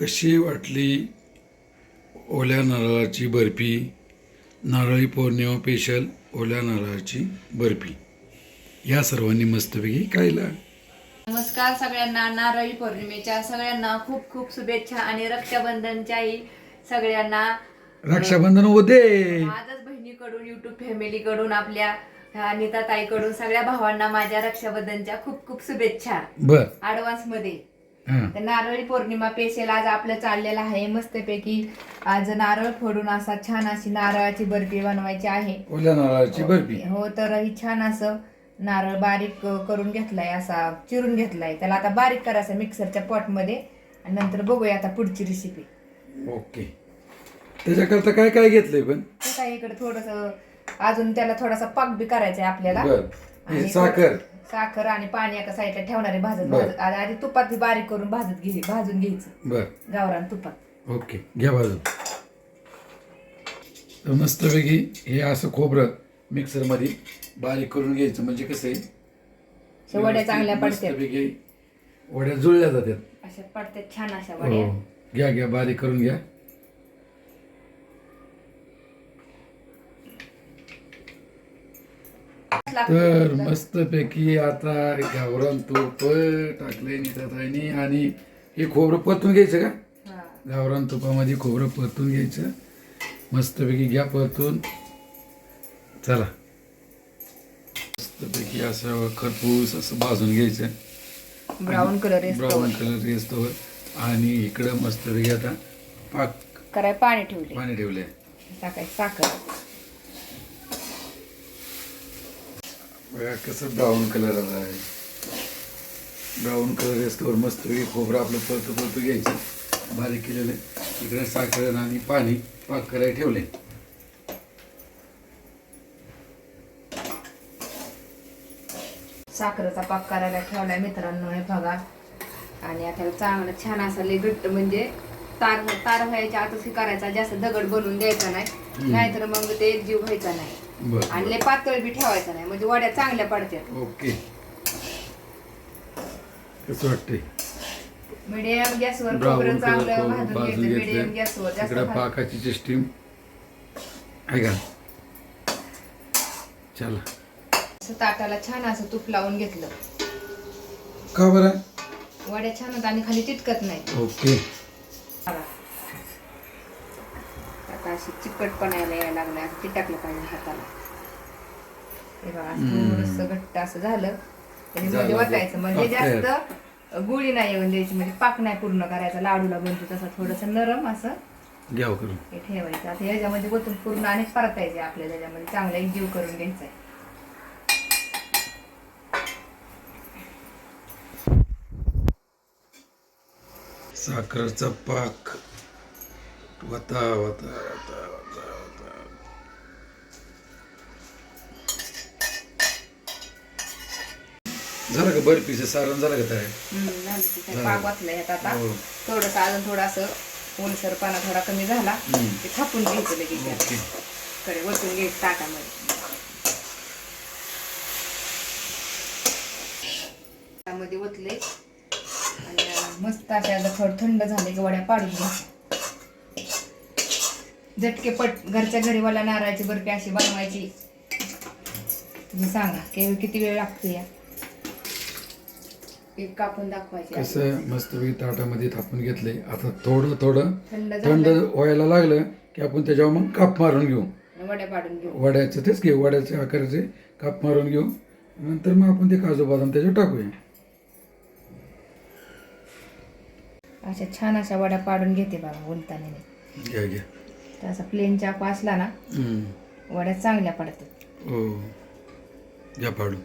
कशी वाटली ओल्या नारळाची बर्फी? नारळी पौर्णिमा स्पेशल ओल्या नारळाची बर्फी. या सर्वांनी मस्तपैकी खायला. नमस्कार सगळ्यांना. नारळी पौर्णिमेच्या सगळ्यांना खूप खूप शुभेच्छा आणि रक्षाबंधनच्याही सगळ्यांना. रक्षाबंधन होते आजच बहिणीकडून युट्यूब फॅमिलीकडून आपल्या अनिता ताईकडून सगळ्या भावांना माझ्या रक्षाबंधनच्या खूप खूप शुभेच्छा. बर. ऍडव्हान्समध्ये. तर नारळी पौर्णिमा पेशल आज आपलं चाललेलं आहे मस्तपैकी. आज नारळ फोडून असा छान अशी नारळाची बर्फी बनवायची आहे. ओल्या नारळाची बर्फी. हो तर ही छान असं नारळ बारीक करून घेतलाय असा चिरून घेतलाय. त्याला आता बारीक करायचं मिक्सरच्या पॉटमध्ये आणि नंतर बघूया आता पुढची रेसिपी ओके. त्याच्याकरता काय काय घेतलंय पण? काय इकडे थोडस अजून त्याला थोडासा पाक बी करायचा आहे आपल्याला. बर. हे आणि साखर. साखर आणि पाणी एका साईडला ठेवणारे भाजत बर. भाजत. आधी आधी तुपात बारीक करून भाजत घे भाजून घ्यायचं. बर. गावरान तुपात. ओके घ्या बाजू तर मस्तपैकी हे असं खोबरं मिक्सरमध्ये बारीक करून घ्यायचं. म्हणजे कसं आहे अशा वड्या चांगल्या पडतात. मस्तपैकी वड्या जुळल्या जातात. अशा पडतात छान अशा वड्या. हो घ्या घ्या बारीक करून घ्या. तर मस्तपैकी आता गावरान तूप टाकले निताताईनी. आणि हे खोबरं परतून घ्यायचं का. गावरान तुपामध्ये खोबरं परतून घ्यायचं. मस्तपैकी घ्या परतून. चला. मस्तपैकी असं खरपूस असं भाजून घ्यायचं. ब्राऊन कलर ब्राऊन कलर येतो आणि इकडं मस्तपैकी आता पाक कराय पाणी ठेवले पाणी ठेवले टाकायचं साखर. बघा कसं ब्राऊन कलर आला आहे. ब्राऊन कलर मस्तपैकी खोबरं आपलं परतू परतू घ्यायचं. बारीक केलेलं. इकडे साखर आणि पाणी पाक करायला ठेवले साखरेचा पाक करायला ठेवलाय मित्रांनो हे बघा. आणि आता चांगलं छान असं घट्ट म्हणजे तार तार व्हायच्या आतच हे करायचा जास्त दगड बनवून द्यायचा नाही. नाहीतर मग ते जीव व्हायचा नाही. बरं आणि लय पातळ बी ठेवायचा नाही म्हणजे वड्या चांगल्या पडतात ओके. कसं वाटतंय? मिडियम गॅसवर ब्राऊन खोबरं कलर चांगलं भाजून भाजून घ्यायचं मिडियम घेतलं गॅसवर जास्त इकडं भाज- पाकाची आहे का? चला. असं ताटाला छान असं तूप लावून घेतलं. का बरं? वड्या छान होतात आणि खाली चिटकत नाही. ओके. अशी चिकटपणा यायला लागला असं चिटकलं पाहिजे हाताला. हे बघा घट्ट असं झालं मध्ये वाटायचं म्हणजे तयार. जास्त गुळी नाही येऊन द्यायची म्हणजे पाक नाही पूर्ण करायचा लाडूला बनतो तसं थोडंसं नरम असं ठेवायचं. आता याच्यामध्ये ओतून पूर्ण आणि परतायचे आपल्याला त्याच्यामध्ये. चांगला एक जीव करून घ्यायचा आहे. साखरेचा पाक. वता वता वता वता वता झालं का बर्फीचं सारण झालं का तयार? पाक ह्यात आता. हो. थोडंसं अजून थोडासा ओलसरपणा थोडा कमी झाला हम्म. की थापून घ्यायचं लगेच यात. ओके कडे वतून घ्यायचं ताटामध्ये. त्यामध्ये ओतले आणि मस्त अशा आता थोडं थंड झाले की वड्या पाडून घ्यायच्या. झटके पट घरच्या घरी वाला नारळाची बर्फी अशी बनवायची. तुम्ही सांगा की किती वेळ लागतो या? एक कापून दाखवायची. कसं मस्तपैकी ताटामध्ये थापून घेतले. आता थोडं थोडं थंड व्हायला लागलं की आपण त्याच्यावर मग काप मारून घेऊ. आणि वड्या पाडून घेऊ. वड्याचं तेच घेऊ वड्याचे आकाराचे काप मारून घेऊ. नंतर मग आपण ते काजू बदाम त्याच्यावर टाकूया. अशा छान अशा वड्या पाडून घेते बाबा उलताने घ्या घ्या. तर असा प्लेन चाकू असला ना. वड्या चांगल्या पडतात. हो. घ्या पाडू.